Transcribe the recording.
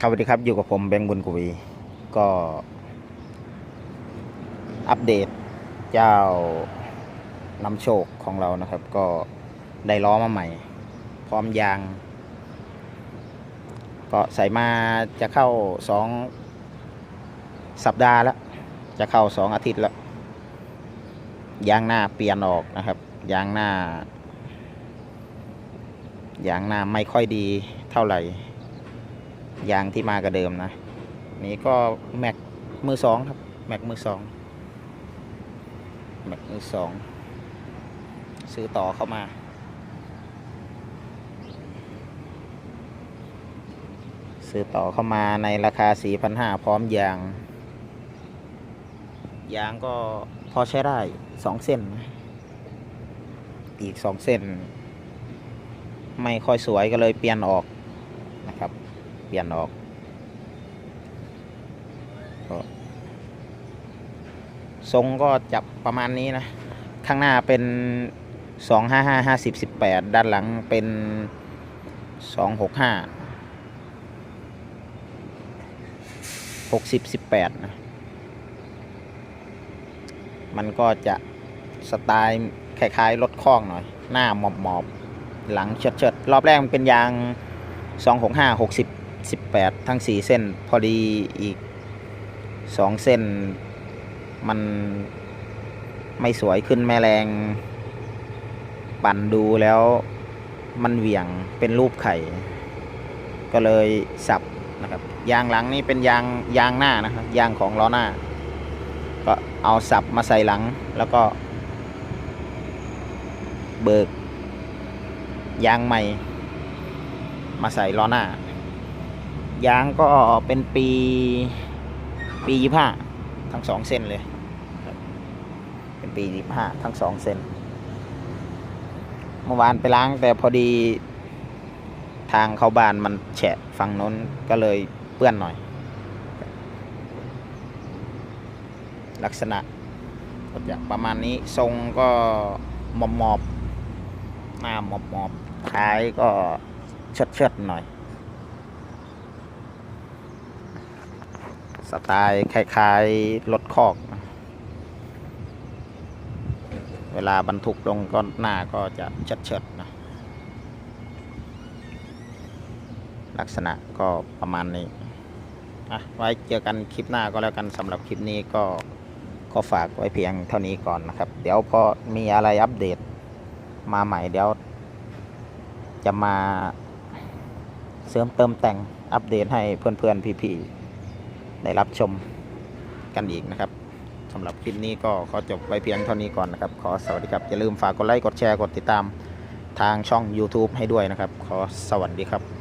ครับสวัสดีครับอยู่กับผมแบงค์บุญกวีก็ อัปเดตเจ้านำโชคของเรานะครับ ก็ได้ล้อมาใหม่ พร้อมยาง ก็ใส่มาจะเข้าสองสัปดาห์แล้วจะเข้าสองอาทิตย์แล้ว ยางหน้าเปลี่ยนออกนะครับ ยางหน้า ยางหน้าไม่ค่อยดีเท่าไหร่ ยางที่มากับเดิมนะ นี่ก็แม็กมือสองครับแม็กมือสองแม็กมือสองซื้อต่อเข้ามา ซื้อต่อเข้ามาในราคา 4,500 พร้อมยาง ยางก็พอใช้ได้สองเส้น อีกสองเส้น ไม่ค่อยสวยก็เลยเปลี่ยนออกนะครับ เปลี่ยนออกก็ทรงก็จับประมาณนี้นะ ข้างหน้าเป็นสองห้าห้าห้าสิบสิบแปดด้านหลังเป็นสองหกห้าหกสิบสิบแปดนะ มันก็จะสไตล์คล้ายๆรถคล้องหน่อย หน้าหมอบหมอบๆหลังเชิดเชิดๆ รอบแรกมันเป็นยาง 265 60 18 ทั้ง 4 เส้น พอดีอีก 2 เส้น มันไม่สวยขึ้นแม่แรง ปั่นดูแล้วมันเหวี่ยงเป็นรูปไข่ ก็เลยสับนะครับ ยางหลังนี่เป็นยางยางหน้านะครับ ยางของล้อหน้า ก็เอาสับมาใส่หลังแล้วก็ เบิกยางใหม่ มาใส่ล้อหน้า ยางก็เป็นปี ปียี่ห้าทั้งสองเส้นเลย เป็นปียี่ห้าทั้งสองเส้น เมื่อวานไปล้างแต่พอดีทางเข้าบ้านมันแฉะฝั่งโน้นก็เลยเปื้อนหน่อย ลักษณะก็จะประมาณนี้ทรงก็หมอบหมอบหน้าหมอบหมอบท้ายก็เชิดเชิดหน่อย สไตล์คล้ายๆรถคอก เวลาบรรทุกลงก็หน้าก็จะเชิดเชิดๆนะลักษณะก็ประมาณนี้อะไว้เจอกันคลิปหน้าก็แล้วกันสำหรับคลิปนี้ก็ก็ฝากไว้เพียงเท่านี้ก่อนนะครับ เดี๋ยวพอมีอะไรอัปเดตมาใหม่เดี๋ยวจะมาเสริมเติมแต่งอัปเดตให้เพื่อนๆพี่ๆ ได้รับชมกันอีกนะครับสำหรับคลิปนี้ก็ขอจบไว้เพียงเท่านี้ก่อนนะครับ ขอสวัสดีครับ อย่าลืมฝากกดไลค์ กดแชร์ กดติดตามทางช่อง YouTube ให้ด้วยนะครับ ขอสวัสดีครับ